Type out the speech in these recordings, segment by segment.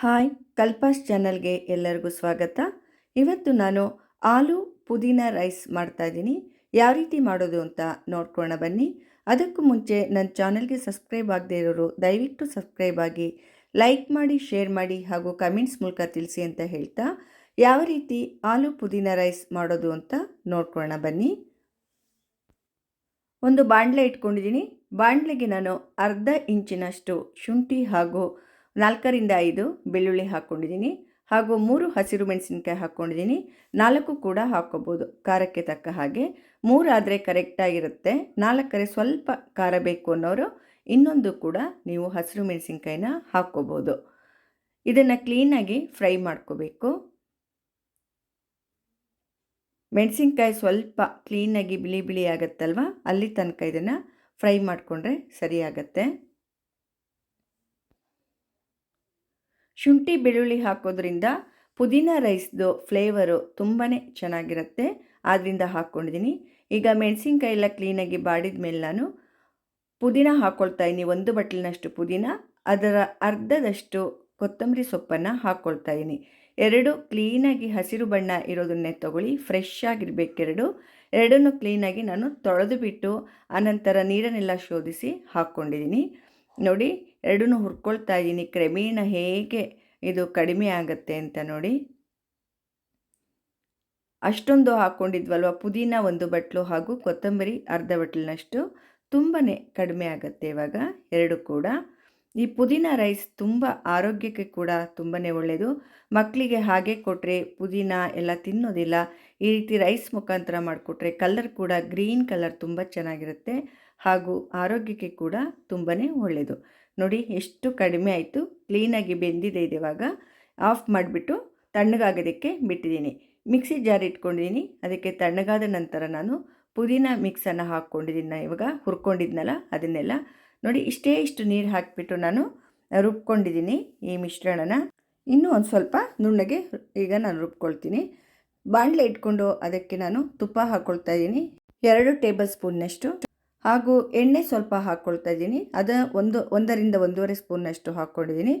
Hi ಕಲ್ಪಾಸ್ ಚಾನಲ್ಗೆ ಎಲ್ಲರಿಗೂ ಸ್ವಾಗತ. ಇವತ್ತು ನಾನು ಆಲೂ ಪುದೀನ ರೈಸ್ ಮಾಡ್ತಾಯಿದ್ದೀನಿ ಯಾವ ರೀತಿ ಮಾಡೋದು ಅಂತ ನೋಡ್ಕೊಳ್ಳೋಣ ಬನ್ನಿ. ಅದಕ್ಕೂ ಮುಂಚೆ ನನ್ನ ಚಾನಲ್ಗೆ ಸಬ್ಸ್ಕ್ರೈಬ್ ಆಗದೆ ಇರೋರು ದಯವಿಟ್ಟು ಸಬ್ಸ್ಕ್ರೈಬ್ ಆಗಿ ಲೈಕ್ ಮಾಡಿ, ಶೇರ್ ಮಾಡಿ ಹಾಗೂ ಕಮೆಂಟ್ಸ್ ಮೂಲಕ ತಿಳಿಸಿ ಅಂತ ಹೇಳ್ತಾ ಯಾವ ರೀತಿ ಆಲೂ ಪುದೀನ ರೈಸ್ ಮಾಡೋದು ಅಂತ ನೋಡ್ಕೊಳ್ಳೋಣ ಬನ್ನಿ. ಒಂದು ಬಾಣಲೆ ಇಟ್ಕೊಂಡಿದ್ದೀನಿ. ಬಾಣಲೆಗೆ ನಾನು ಅರ್ಧ ಇಂಚಿನಷ್ಟು ಶುಂಠಿ ಹಾಗೂ ನಾಲ್ಕರಿಂದ ಐದು ಬೆಳ್ಳುಳ್ಳಿ ಹಾಕ್ಕೊಂಡಿದ್ದೀನಿ ಹಾಗೂ ಮೂರು ಹಸಿರು ಮೆಣಸಿನ್ಕಾಯಿ ಹಾಕ್ಕೊಂಡಿದ್ದೀನಿ. ನಾಲ್ಕು ಕೂಡ ಹಾಕ್ಕೋಬೋದು. ಖಾರಕ್ಕೆ ತಕ್ಕ ಹಾಗೆ. ಮೂರಾದರೆ ಕರೆಕ್ಟಾಗಿರುತ್ತೆ ನಾಲ್ಕರೆ ಸ್ವಲ್ಪ ಖಾರ ಬೇಕು ಅನ್ನೋರು ಇನ್ನೊಂದು ಕೂಡ ನೀವು ಹಸಿರು ಮೆಣಸಿನ್ಕಾಯಿನ ಹಾಕ್ಕೋಬೋದು. ಇದನ್ನು ಕ್ಲೀನಾಗಿ ಫ್ರೈ ಮಾಡ್ಕೋಬೇಕು. ಮೆಣಸಿನ್ಕಾಯಿ ಸ್ವಲ್ಪ ಕ್ಲೀನಾಗಿ ಬಿಳಿ ಬಿಳಿ ಆಗುತ್ತಲ್ವ? ಅಲ್ಲಿ ತನಕ ಇದನ್ನು ಫ್ರೈ ಮಾಡಿಕೊಂಡ್ರೆ ಸರಿಯಾಗತ್ತೆ. ಶುಂಠಿ ಬೆಳ್ಳುಳ್ಳಿ ಹಾಕೋದ್ರಿಂದ ಪುದೀನ ರೈಸ್ದು ಫ್ಲೇವರು ತುಂಬಾ ಚೆನ್ನಾಗಿರುತ್ತೆ. ಆದ್ದರಿಂದ ಹಾಕ್ಕೊಂಡಿದ್ದೀನಿ ಈಗ ಮೆಣಸಿನ್ಕಾಯಿ ಎಲ್ಲ ಕ್ಲೀನಾಗಿ ಬಾಡಿದ ಮೇಲೆ ನಾನು ಪುದೀನ ಹಾಕ್ಕೊಳ್ತಾ ಇದ್ದೀನಿ ಒಂದು ಬಟ್ಲಿನಷ್ಟು ಪುದೀನ, ಅದರ ಅರ್ಧದಷ್ಟು ಕೊತ್ತಂಬರಿ ಸೊಪ್ಪನ್ನು ಹಾಕ್ಕೊಳ್ತಾ ಇದ್ದೀನಿ ಎರಡು ಕ್ಲೀನಾಗಿ ಹಸಿರು ಬಣ್ಣ ಇರೋದನ್ನೇ ತೊಗೊಳ್ಳಿ. ಫ್ರೆಶ್ ಆಗಿರಬೇಕೆರಡು. ಎರಡನ್ನೂ ಕ್ಲೀನಾಗಿ ನಾನು ತೊಳೆದು ಬಿಟ್ಟು ಆನಂತರ ನೀರನ್ನೆಲ್ಲ ಶೋಧಿಸಿ ಹಾಕ್ಕೊಂಡಿದ್ದೀನಿ ನೋಡಿ ಎರಡನ್ನೂ ಹುರ್ಕೊಳ್ತಾ ಇದ್ದೀನಿ ಕ್ರಮೇಣ ಹೇಗೆ ಇದು ಕಡಿಮೆ ಆಗುತ್ತೆ ಅಂತ ನೋಡಿ. ಅಷ್ಟೊಂದು ಹಾಕ್ಕೊಂಡಿದ್ವಲ್ವ ಪುದೀನ ಒಂದು ಬಟ್ಲು ಹಾಗೂ ಕೊತ್ತಂಬರಿ ಅರ್ಧ ಬಟ್ಲಿನಷ್ಟು ತುಂಬಾ ಕಡಿಮೆ ಆಗುತ್ತೆ ಇವಾಗ, ಎರಡು ಕೂಡ. ಈ ಪುದೀನ ರೈಸ್ ತುಂಬ ಆರೋಗ್ಯಕ್ಕೆ ಕೂಡ ತುಂಬಾ ಒಳ್ಳೆಯದು ಮಕ್ಕಳಿಗೆ ಹಾಗೆ ಕೊಟ್ಟರೆ ಪುದೀನ ಎಲ್ಲ ತಿನ್ನೋದಿಲ್ಲ. ಈ ರೀತಿ ರೈಸ್ ಮುಖಾಂತರ ಮಾಡಿಕೊಟ್ರೆ ಕಲರ್ ಕೂಡ ಗ್ರೀನ್ ಕಲರ್ ತುಂಬ ಚೆನ್ನಾಗಿರುತ್ತೆ ಹಾಗೂ ಆರೋಗ್ಯಕ್ಕೆ ಕೂಡ ತುಂಬಾ ಒಳ್ಳೆಯದು ನೋಡಿ ಎಷ್ಟು ಕಡಿಮೆ ಆಯಿತು. ಕ್ಲೀನಾಗಿ ಬೆಂದಿದೆ ಇದೆ ಇವಾಗ. ಆಫ್ ಮಾಡಿಬಿಟ್ಟು ತಣ್ಣಗಾಗೋದಕ್ಕೆ ಬಿಟ್ಟಿದ್ದೀನಿ. ಮಿಕ್ಸಿ ಜಾರ್ ಇಟ್ಕೊಂಡಿದ್ದೀನಿ. ಅದಕ್ಕೆ ತಣ್ಣಗಾದ ನಂತರ ನಾನು ಪುದೀನ ಮಿಕ್ಸನ್ನು ಹಾಕ್ಕೊಂಡಿದ್ದೀನಿ ಇವಾಗ. ಹುರ್ಕೊಂಡಿದ್ನಲ್ಲ, ಅದನ್ನೆಲ್ಲ. ನೋಡಿ ಇಷ್ಟೇ ಇಷ್ಟು ನೀರು ಹಾಕಿಬಿಟ್ಟು ನಾನು ರುಬ್ಕೊಂಡಿದ್ದೀನಿ ಈ ಮಿಶ್ರಣನ. ಇನ್ನೂ ಒಂದು ಸ್ವಲ್ಪ ನುಣ್ಣಗೆ ಈಗ ನಾನು ರುಬ್ಕೊಳ್ತೀನಿ. ಬಾಣಲೆ ಇಟ್ಕೊಂಡು ಅದಕ್ಕೆ ನಾನು ತುಪ್ಪ ಹಾಕ್ಕೊಳ್ತಾ ಇದ್ದೀನಿ. ಎರಡು ಟೇಬಲ್ ಸ್ಪೂನ್ನಷ್ಟು ಹಾಗೂ ಎಣ್ಣೆ ಸ್ವಲ್ಪ ಹಾಕ್ಕೊಳ್ತಾ ಇದ್ದೀನಿ. ಅದ ಒಂದು, ಒಂದರಿಂದ ಒಂದೂವರೆ ಸ್ಪೂನಷ್ಟು ಹಾಕ್ಕೊಂಡಿದ್ದೀನಿ.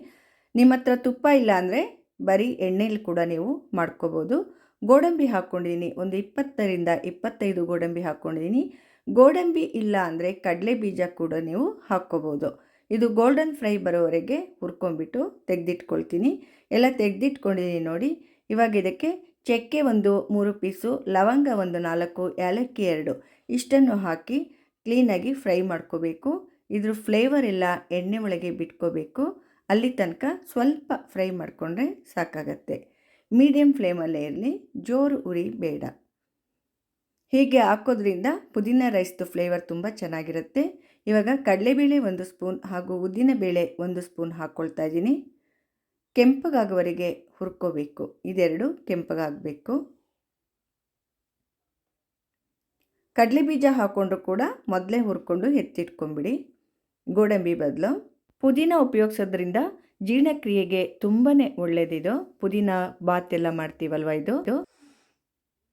ನಿಮ್ಮ ಹತ್ರ ತುಪ್ಪ ಇಲ್ಲ ಅಂದರೆ ಬರೀ ಎಣ್ಣೆಲಿ ಕೂಡ ನೀವು ಮಾಡ್ಕೋಬೋದು. ಗೋಡಂಬಿ ಹಾಕ್ಕೊಂಡಿದ್ದೀನಿ. ಒಂದು ಇಪ್ಪತ್ತರಿಂದ ಇಪ್ಪತ್ತೈದು ಗೋಡಂಬಿ ಹಾಕ್ಕೊಂಡಿದ್ದೀನಿ. ಗೋಡಂಬಿ ಇಲ್ಲ ಅಂದರೆ ಕಡಲೆ ಬೀಜ ಕೂಡ ನೀವು ಹಾಕ್ಕೋಬೋದು. ಇದು ಗೋಲ್ಡನ್ ಫ್ರೈ ಬರೋವರೆಗೆ ಹುರ್ಕೊಂಬಿಟ್ಟು ತೆಗೆದಿಟ್ಕೊಳ್ತೀನಿ. ಎಲ್ಲ ತೆಗೆದಿಟ್ಕೊಂಡಿದ್ದೀನಿ ನೋಡಿ. ಇವಾಗ ಇದಕ್ಕೆ ಚಕ್ಕೆ ಒಂದು ಮೂರು ಪೀಸು, ಲವಂಗ ಒಂದು ನಾಲ್ಕು, ಏಲಕ್ಕಿ ಎರಡು, ಇಷ್ಟನ್ನು ಹಾಕಿ ಕ್ಲೀನಾಗಿ ಫ್ರೈ ಮಾಡ್ಕೋಬೇಕು. ಇದ್ರ ಫ್ಲೇವರ್ ಎಲ್ಲ ಎಣ್ಣೆ ಒಳಗೆ ಬಿಟ್ಕೋಬೇಕು. ಅಲ್ಲಿ ತನಕ ಸ್ವಲ್ಪ ಫ್ರೈ ಮಾಡಿಕೊಂಡ್ರೆ ಸಾಕಾಗತ್ತೆ. ಮೀಡಿಯಮ್ ಫ್ಲೇಮಲ್ಲೇ ಇರಲಿ, ಜೋರು ಉರಿ ಬೇಡ. ಹೀಗೆ ಹಾಕೋದ್ರಿಂದ ಪುದೀನ ರೈಸ್ದು ಫ್ಲೇವರ್ ತುಂಬ ಚೆನ್ನಾಗಿರುತ್ತೆ. ಇವಾಗ ಕಡಲೆಬೇಳೆ ಒಂದು ಸ್ಪೂನ್ ಹಾಗೂ ಉದ್ದಿನಬೇಳೆ ಒಂದು ಸ್ಪೂನ್ ಹಾಕ್ಕೊಳ್ತಾ ಇದ್ದೀನಿ. ಕೆಂಪಗಾಗುವವರೆಗೆ ಹುರ್ಕೋಬೇಕು. ಇದೆರಡು ಕೆಂಪಗಾಗಬೇಕು. ಕಡಲೆ ಬೀಜ ಹಾಕ್ಕೊಂಡು ಕೂಡ ಮೊದಲೇ ಹುರ್ಕೊಂಡು ಎತ್ತಿಟ್ಕೊಂಬಿಡಿ. ಗೋಡಂಬಿ ಬದಲು. ಪುದೀನ ಉಪಯೋಗಿಸೋದ್ರಿಂದ ಜೀರ್ಣಕ್ರಿಯೆಗೆ ತುಂಬಾ ಒಳ್ಳೆಯದಿದು ಪುದೀನ ಬಾತ್ ಎಲ್ಲ ಮಾಡ್ತೀವಲ್ವ ಇದು?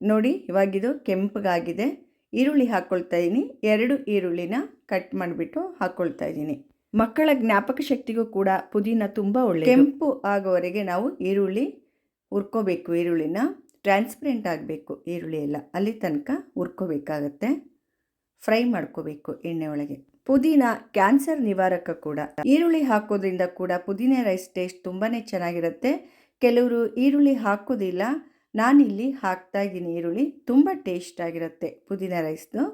ನೋಡಿ, ಇವಾಗಿದು ಕೆಂಪಗಾಗಿದೆ. ಈರುಳ್ಳಿ ಹಾಕ್ಕೊಳ್ತಾ ಇದ್ದೀನಿ ಎರಡು ಈರುಳ್ಳಿನ ಕಟ್ ಮಾಡಿಬಿಟ್ಟು ಹಾಕ್ಕೊಳ್ತಾ ಇದ್ದೀನಿ ಮಕ್ಕಳ ಜ್ಞಾಪಕ ಶಕ್ತಿಗೂ ಕೂಡ ಪುದೀನ ತುಂಬ ಒಳ್ಳೆ ಕೆಂಪು ಆಗೋವರೆಗೆ ನಾವು ಈರುಳ್ಳಿ ಹುರ್ಕೋಬೇಕು, ಈರುಳ್ಳಿನ. ಟ್ರಾನ್ಸ್ಪರೆಂಟ್ ಆಗಬೇಕು ಈರುಳ್ಳಿ ಎಲ್ಲ. ಅಲ್ಲಿ ತನಕ ಹುರ್ಕೋಬೇಕಾಗತ್ತೆ. ಫ್ರೈ ಮಾಡ್ಕೋಬೇಕು ಎಣ್ಣೆ ಒಳಗೆ. ಪುದೀನ ಕ್ಯಾನ್ಸರ್ ನಿವಾರಕ ಕೂಡ. ಈರುಳ್ಳಿ ಹಾಕೋದ್ರಿಂದ ಕೂಡ ಪುದೀನ ರೈಸ್ ಟೇಸ್ಟ್ ತುಂಬಾ ಚೆನ್ನಾಗಿರುತ್ತೆ. ಕೆಲವರು ಈರುಳ್ಳಿ ಹಾಕೋದಿಲ್ಲ. ನಾನಿಲ್ಲಿ ಹಾಕ್ತಾ ಇದ್ದೀನಿ ಈರುಳ್ಳಿ. ತುಂಬ ಟೇಸ್ಟ್ ಆಗಿರುತ್ತೆ ಪುದೀನ ರೈಸ್ದು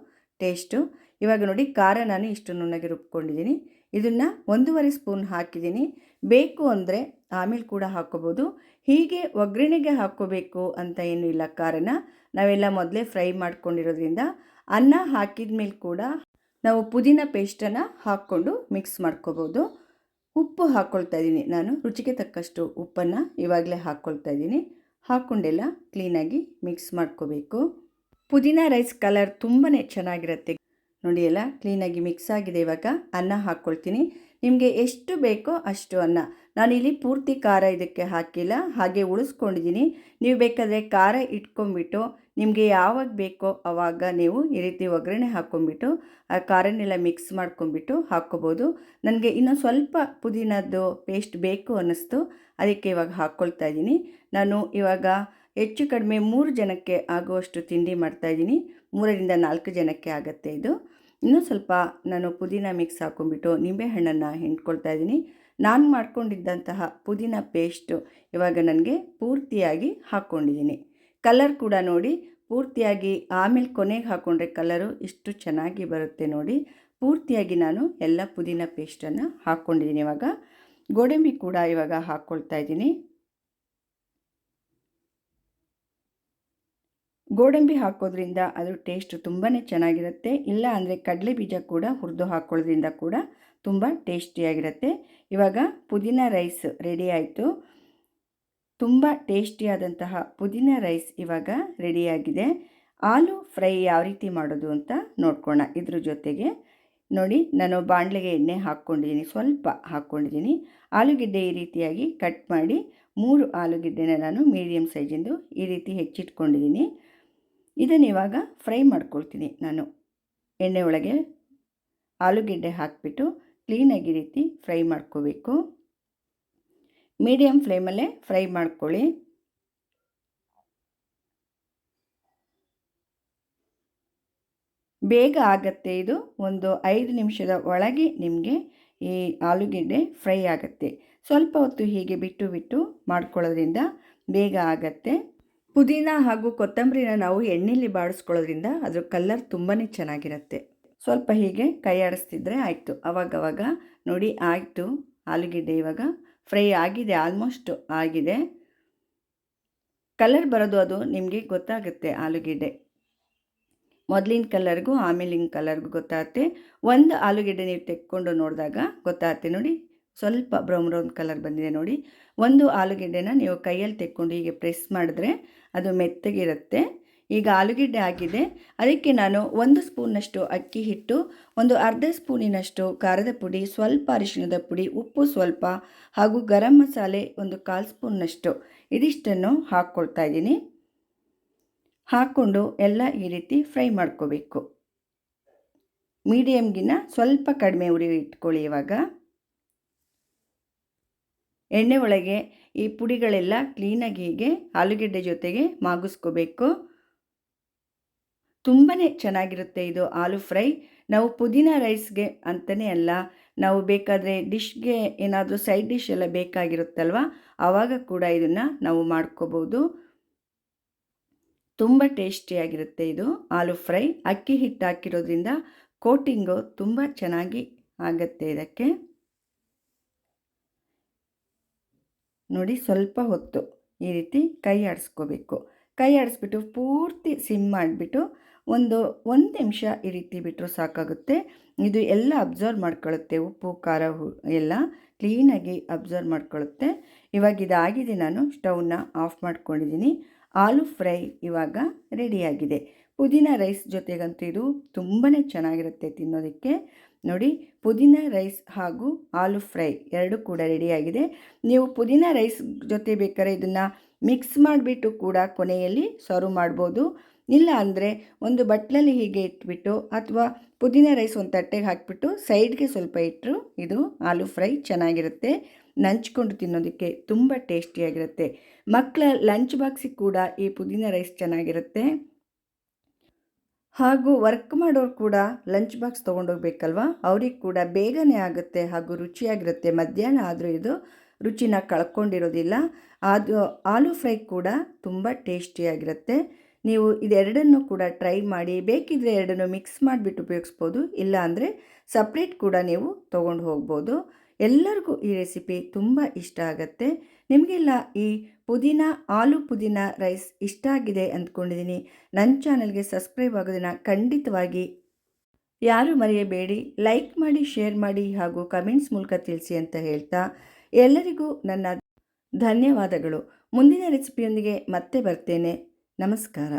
ಟೇಸ್ಟು. ಇವಾಗ ನೋಡಿ ಖಾರ ನಾನು ಇಷ್ಟು ನುಣ್ಣಗೆ ರುಬ್ಕೊಂಡಿದ್ದೀನಿ. ಇದನ್ನು ಒಂದೂವರೆ ಸ್ಪೂನ್ ಹಾಕಿದ್ದೀನಿ. ಬೇಕು ಅಂದರೆ ಆಮೇಲೆ ಕೂಡ ಹಾಕ್ಕೋಬೋದು ಹೀಗೆ ಒಗ್ಗರಣೆಗೆ ಹಾಕ್ಕೋಬೇಕು ಅಂತ ಏನೂ ಇಲ್ಲ ಕಾರಣ, ನಾವೆಲ್ಲ ಮೊದಲೇ ಫ್ರೈ ಮಾಡ್ಕೊಂಡಿರೋದ್ರಿಂದ ಅನ್ನ ಹಾಕಿದ ಮೇಲೆ ಕೂಡ ನಾವು ಪುದೀನ ಪೇಸ್ಟನ್ನು ಹಾಕ್ಕೊಂಡು ಮಿಕ್ಸ್ ಮಾಡ್ಕೋಬೋದು. ಉಪ್ಪು ಹಾಕ್ಕೊಳ್ತಾ ಇದ್ದೀನಿ. ನಾನು ರುಚಿಗೆ ತಕ್ಕಷ್ಟು ಉಪ್ಪನ್ನು ಇವಾಗಲೇ ಹಾಕ್ಕೊಳ್ತಾ ಇದ್ದೀನಿ. ಹಾಕ್ಕೊಂಡೆಲ್ಲ ಕ್ಲೀನಾಗಿ ಮಿಕ್ಸ್ ಮಾಡ್ಕೋಬೇಕು. ಪುದೀನ ರೈಸ್ ಕಲರ್ ತುಂಬಾ ಚೆನ್ನಾಗಿರುತ್ತೆ. ನೋಡಿ ಎಲ್ಲ ಕ್ಲೀನಾಗಿ ಮಿಕ್ಸ್ ಆಗಿದೆ ಇವಾಗ ಅನ್ನ ಹಾಕ್ಕೊಳ್ತೀನಿ. ನಿಮಗೆ ಎಷ್ಟು ಬೇಕೋ ಅಷ್ಟು ಅನ್ನ. ನಾನಿಲ್ಲಿ ಪೂರ್ತಿ ಖಾರ ಇದಕ್ಕೆ ಹಾಕಿಲ್ಲ, ಹಾಗೆ ಉಳಿಸ್ಕೊಂಡಿದ್ದೀನಿ. ನೀವು ಬೇಕಾದರೆ ಖಾರ ಇಟ್ಕೊಂಡ್ಬಿಟ್ಟು ನಿಮಗೆ ಯಾವಾಗ ಬೇಕೋ ಆವಾಗ ನೀವು ಈ ರೀತಿ ಒಗ್ಗರಣೆ ಹಾಕ್ಕೊಂಬಿಟ್ಟು, ಆ ಖಾರನೆಲ್ಲ ಮಿಕ್ಸ್ ಮಾಡ್ಕೊಂಬಿಟ್ಟು ಹಾಕ್ಕೋಬೋದು. ನನಗೆ ಇನ್ನೂ ಸ್ವಲ್ಪ ಪುದೀನದ್ದು ಪೇಸ್ಟ್ ಬೇಕು ಅನ್ನಿಸ್ತು, ಅದಕ್ಕೆ ಇವಾಗ ಹಾಕ್ಕೊಳ್ತಾ ಇದ್ದೀನಿ. ನಾನು ಇವಾಗ ಹೆಚ್ಚು ಕಡಿಮೆ ಮೂರು ಜನಕ್ಕೆ ಆಗುವಷ್ಟು ತಿಂಡಿ ಮಾಡ್ತಾಯಿದ್ದೀನಿ ಮೂರರಿಂದ ನಾಲ್ಕು ಜನಕ್ಕೆ ಆಗುತ್ತೆ ಇದು. ಇನ್ನೂ ಸ್ವಲ್ಪ ನಾನು ಪುದೀನ ಮಿಕ್ಸ್ ಹಾಕ್ಕೊಂಬಿಟ್ಟು ನಿಂಬೆಹಣ್ಣನ್ನು ಹಿಂಡ್ಕೊಳ್ತಾ ಇದ್ದೀನಿ. ನಾನು ಮಾಡ್ಕೊಂಡಿದ್ದಂತಹ ಪುದೀನ ಪೇಸ್ಟು ಇವಾಗ ನನಗೆ ಪೂರ್ತಿಯಾಗಿ ಹಾಕ್ಕೊಂಡಿದ್ದೀನಿ ಕಲರ್ ಕೂಡ ನೋಡಿ, ಪೂರ್ತಿಯಾಗಿ ಆಮೇಲೆ ಕೊನೆಗೆ ಹಾಕ್ಕೊಂಡ್ರೆ ಕಲರು ಇಷ್ಟು ಚೆನ್ನಾಗಿ ಬರುತ್ತೆ ನೋಡಿ. ಪೂರ್ತಿಯಾಗಿ ನಾನು ಎಲ್ಲ ಪುದೀನ ಪೇಸ್ಟನ್ನು ಹಾಕ್ಕೊಂಡಿದ್ದೀನಿ ಇವಾಗ. ಗೋಡಂಬಿ ಕೂಡ ಇವಾಗ ಹಾಕ್ಕೊಳ್ತಾ ಇದ್ದೀನಿ. ಗೋಡಂಬಿ ಹಾಕೋದ್ರಿಂದ ಅದು ಟೇಸ್ಟ್ ತುಂಬಾ ಚೆನ್ನಾಗಿರುತ್ತೆ. ಇಲ್ಲ ಅಂದರೆ ಕಡಲೆ ಬೀಜ ಕೂಡ ಹುರಿದು ಹಾಕೊಳ್ಳೋದ್ರಿಂದ ಕೂಡ ತುಂಬ ಟೇಸ್ಟಿಯಾಗಿರುತ್ತೆ ಇವಾಗ ಪುದೀನ ರೈಸ್ ರೆಡಿ ಆಯಿತು. ತುಂಬ ಟೇಸ್ಟಿಯಾದಂತಹ ಪುದೀನ ರೈಸ್ ಇವಾಗ ರೆಡಿಯಾಗಿದೆ ಆಲೂ ಫ್ರೈ ಯಾವ ರೀತಿ ಮಾಡೋದು ಅಂತ ನೋಡ್ಕೋಣ. ಇದ್ರ ಜೊತೆಗೆ ನೋಡಿ, ನಾನು ಬಾಣಲೆಗೆ ಎಣ್ಣೆ ಹಾಕ್ಕೊಂಡಿದ್ದೀನಿ. ಸ್ವಲ್ಪ ಹಾಕ್ಕೊಂಡಿದ್ದೀನಿ. ಆಲೂಗೆಡ್ಡೆ ಈ ರೀತಿಯಾಗಿ ಕಟ್ ಮಾಡಿ ಮೂರು ಆಲೂಗೆಡ್ಡೆನ ನಾನು ಮೀಡಿಯಮ್ ಸೈಜಿಂದು ಈ ರೀತಿ ಹೆಚ್ಚಿಟ್ಕೊಂಡಿದ್ದೀನಿ. ಇದನ್ನು ಇವಾಗ ಫ್ರೈ ಮಾಡ್ಕೊಳ್ತೀನಿ ನಾನು. ಎಣ್ಣೆ ಒಳಗೆ ಆಲೂಗೆಡ್ಡೆ ಹಾಕಿಬಿಟ್ಟು ಕ್ಲೀನಾಗಿ ರೀತಿ ಫ್ರೈ ಮಾಡ್ಕೋಬೇಕು. ಮೀಡಿಯಮ್ ಫ್ಲೇಮಲ್ಲೇ ಫ್ರೈ ಮಾಡ್ಕೊಳ್ಳಿ. ಬೇಗ ಆಗತ್ತೆ ಇದು. ಒಂದು ಐದು ನಿಮಿಷದ ಒಳಗೆ ನಿಮಗೆ ಈ ಆಲೂಗೆಡ್ಡೆ ಫ್ರೈ ಆಗುತ್ತೆ. ಸ್ವಲ್ಪ ಹೊತ್ತು ಹೀಗೆ ಬಿಟ್ಟು ಬಿಟ್ಟು ಮಾಡ್ಕೊಳ್ಳೋದ್ರಿಂದ ಬೇಗ ಆಗತ್ತೆ. ಪುದೀನ ಹಾಗೂ ಕೊತ್ತಂಬರಿನ ನಾವು ಎಣ್ಣೆಯಲ್ಲಿ ಬಾಡಿಸ್ಕೊಳ್ಳೋದ್ರಿಂದ ಅದರ ಕಲ್ಲರ್ ತುಂಬಾ ಚೆನ್ನಾಗಿರುತ್ತೆ. ಸ್ವಲ್ಪ ಹೀಗೆ ಕೈ ಆಡಿಸ್ತಿದ್ರೆ ಆಯಿತು. ಅವಾಗವಾಗ ನೋಡಿ, ಆಯಿತು. ಆಲೂಗೆಡ್ಡೆ ಇವಾಗ ಫ್ರೈ ಆಗಿದೆ ಆಲ್ಮೋಸ್ಟ್ ಆಗಿದೆ. ಕಲರ್ ಬರೋದು ಅದು, ನಿಮಗೆ ಗೊತ್ತಾಗುತ್ತೆ ಆಲೂಗೆಡ್ಡೆ. ಮೊದಲಿನ ಕಲರ್ಗೂ ಆಮೇಲಿನ ಕಲರ್ಗೂ ಗೊತ್ತಾಗುತ್ತೆ. ಒಂದು ಆಲೂಗೆಡ್ಡೆ ನೀವು ತೆಕ್ಕೊಂಡು ನೋಡಿದಾಗ ಗೊತ್ತಾಗುತ್ತೆ. ನೋಡಿ ಸ್ವಲ್ಪ ಬ್ರೌನ್ ಬ್ರೌನ್ ಕಲರ್ ಬಂದಿದೆ ನೋಡಿ. ಒಂದು ಆಲೂಗೆಡ್ಡೆನ ನೀವು ಕೈಯಲ್ಲಿ ತೆಕ್ಕೊಂಡು ಹೀಗೆ ಪ್ರೆಸ್ ಮಾಡಿದ್ರೆ ಅದು ಮೆತ್ತಗಿರುತ್ತೆ. ಈಗ ಆಲೂಗೆಡ್ಡೆ ಆಗಿದೆ. ಅದಕ್ಕೆ ನಾನು ಒಂದು ಸ್ಪೂನ್ನಷ್ಟು ಅಕ್ಕಿ ಹಿಟ್ಟು, ಒಂದು ಅರ್ಧ ಸ್ಪೂನಿನಷ್ಟು ಖಾರದ ಪುಡಿ, ಸ್ವಲ್ಪ ಅರಿಶಿಣದ ಪುಡಿ, ಉಪ್ಪು ಸ್ವಲ್ಪ ಹಾಗೂ ಗರಂ ಮಸಾಲೆ ಒಂದು ಕಾಲು ಸ್ಪೂನ್ನಷ್ಟು ಇದಿಷ್ಟನ್ನು ಹಾಕ್ಕೊಳ್ತಾ ಇದ್ದೀನಿ. ಹಾಕ್ಕೊಂಡು ಎಲ್ಲ ಈ ರೀತಿ ಫ್ರೈ ಮಾಡ್ಕೋಬೇಕು. ಮೀಡಿಯಮ್ಗಿನ್ನ ಸ್ವಲ್ಪ ಕಡಿಮೆ ಉರಿ ಇಟ್ಕೊಳ್ಳಿ ಇವಾಗ. ಎಣ್ಣೆ ಒಳಗೆ ಈ ಪುಡಿಗಳೆಲ್ಲ ಕ್ಲೀನಾಗಿ ಹೀಗೆ ಆಲೂಗೆಡ್ಡೆ ಜೊತೆಗೆ ಮಾಗಿಸ್ಕೋಬೇಕು. ತುಂಬಾ ಚೆನ್ನಾಗಿರುತ್ತೆ ಇದು ಆಲೂ ಫ್ರೈ. ನಾವು ಪುದೀನ ರೈಸ್ಗೆ ಅಂತಲೇ ಅಲ್ಲ, ನಾವು ಬೇಕಾದರೆ ಡಿಶ್ಗೆ ಏನಾದರೂ ಸೈಡ್ ಡಿಶ್ ಎಲ್ಲ ಬೇಕಾಗಿರುತ್ತಲ್ವ, ಆವಾಗ ಕೂಡ ಇದನ್ನು ನಾವು ಮಾಡ್ಕೋಬೋದು. ತುಂಬ ಟೇಸ್ಟಿಯಾಗಿರುತ್ತೆ ಇದು ಆಲೂ ಫ್ರೈ. ಅಕ್ಕಿ ಹಿಟ್ಟು ಹಾಕಿರೋದ್ರಿಂದ ಕೋಟಿಂಗು ತುಂಬ ಚೆನ್ನಾಗಿ ಆಗುತ್ತೆ ಇದಕ್ಕೆ. ನೋಡಿ ಸ್ವಲ್ಪ ಹೊತ್ತು ಈ ರೀತಿ ಕೈ ಆಡಿಸ್ಕೋಬೇಕು. ಕೈ ಆಡಿಸ್ಬಿಟ್ಟು ಪೂರ್ತಿ ಸಿಮ್ ಮಾಡಿಬಿಟ್ಟು ಒಂದು ಒಂದು ನಿಮಿಷ ಈ ರೀತಿ ಬಿಟ್ಟರು ಸಾಕಾಗುತ್ತೆ. ಇದು ಎಲ್ಲ ಅಬ್ಸರ್ವ್ ಮಾಡ್ಕೊಳ್ಳುತ್ತೆ. ಉಪ್ಪು, ಖಾರ ಎಲ್ಲ ಕ್ಲೀನಾಗಿ ಅಬ್ಸರ್ವ್ ಮಾಡ್ಕೊಳ್ಳುತ್ತೆ. ಇವಾಗ ಇದಾಗಿದೆ ನಾನು ಸ್ಟವ್ನ ಆಫ್ ಮಾಡ್ಕೊಂಡಿದ್ದೀನಿ. ಆಲೂ ಫ್ರೈ ಇವಾಗ ರೆಡಿಯಾಗಿದೆ ಪುದೀನ ರೈಸ್ ಜೊತೆಗಂತೂ ಇದು ತುಂಬಾ ಚೆನ್ನಾಗಿರುತ್ತೆ ತಿನ್ನೋದಕ್ಕೆ. ನೋಡಿ, ಪುದೀನ ರೈಸ್ ಹಾಗೂ ಆಲೂ ಫ್ರೈ ಎರಡು ಕೂಡ ರೆಡಿಯಾಗಿದೆ ನೀವು ಪುದೀನ ರೈಸ್ ಜೊತೆ ಬೇಕಾದ್ರೆ ಇದನ್ನು ಮಿಕ್ಸ್ ಮಾಡಿಬಿಟ್ಟು ಕೂಡ ಕೊನೆಯಲ್ಲಿ ಸರ್ವ್ ಮಾಡ್ಬೋದು. ಇಲ್ಲ ಅಂದರೆ ಒಂದು ಬಟ್ಲಲ್ಲಿ ಹೀಗೆ ಇಟ್ಬಿಟ್ಟು ಅಥವಾ ಪುದೀನ ರೈಸ್ ಒಂದು ತಟ್ಟೆಗೆ ಹಾಕಿಬಿಟ್ಟು ಸೈಡ್ಗೆ ಸ್ವಲ್ಪ ಇಟ್ಟರು ಇದು ಆಲೂ ಫ್ರೈ ಚೆನ್ನಾಗಿರುತ್ತೆ. ನಂಚ್ಕೊಂಡು ತಿನ್ನೋದಕ್ಕೆ ತುಂಬ ಟೇಸ್ಟಿಯಾಗಿರುತ್ತೆ. ಮಕ್ಕಳ ಲಂಚ್ ಬಾಕ್ಸಿಗೆ ಕೂಡ ಈ ಪುದೀನ ರೈಸ್ ಚೆನ್ನಾಗಿರುತ್ತೆ. ಹಾಗೂ ವರ್ಕ್ ಮಾಡೋರು ಕೂಡ ಲಂಚ್ ಬಾಕ್ಸ್ ತೊಗೊಂಡೋಗ್ಬೇಕಲ್ವ? ಅವ್ರಿಗೆ ಕೂಡ ಬೇಗನೆ ಆಗುತ್ತೆ ಹಾಗೂ ರುಚಿಯಾಗಿರುತ್ತೆ. ಮಧ್ಯಾಹ್ನ ಆದರೂ ಇದು ರುಚಿನ ಕಳ್ಕೊಂಡಿರೋದಿಲ್ಲ. ಅದು ಆಲೂ ಫ್ರೈ ಕೂಡ ತುಂಬ ಟೇಸ್ಟಿಯಾಗಿರುತ್ತೆ. ನೀವು ಇದೆರಡನ್ನು ಕೂಡ ಟ್ರೈ ಮಾಡಿ, ಬೇಕಿದ್ರೆ ಎರಡನ್ನು ಮಿಕ್ಸ್ ಮಾಡಿಬಿಟ್ಟು ಉಪಯೋಗಿಸ್ಬೋದು, ಇಲ್ಲ ಅಂದರೆ ಸಪ್ರೇಟ್ ಕೂಡ ನೀವು ತೊಗೊಂಡು ಹೋಗ್ಬೋದು. ಎಲ್ಲರಿಗೂ ಈ ರೆಸಿಪಿ ತುಂಬ ಇಷ್ಟ ಆಗುತ್ತೆ. ನಿಮಗೆಲ್ಲ ಈ ಪುದೀನ, ಆಲೂ ಪುದೀನ ರೈಸ್ ಇಷ್ಟ ಆಗಿದೆ ಅಂದ್ಕೊಂಡಿದ್ದೀನಿ. ನನ್ನ ಚಾನಲ್ಗೆ ಸಬ್ಸ್ಕ್ರೈಬ್ ಆಗೋದನ್ನು ಖಂಡಿತವಾಗಿ ಯಾರು ಮರೆಯಬೇಡಿ. ಲೈಕ್ ಮಾಡಿ, ಶೇರ್ ಮಾಡಿ ಹಾಗೂ ಕಮೆಂಟ್ಸ್ ಮೂಲಕ ತಿಳಿಸಿ ಅಂತ ಹೇಳ್ತಾ ಎಲ್ಲರಿಗೂ ನನ್ನ ಧನ್ಯವಾದಗಳು. ಮುಂದಿನ ರೆಸಿಪಿಯೊಂದಿಗೆ ಮತ್ತೆ ಬರ್ತೇನೆ. ನಮಸ್ಕಾರ.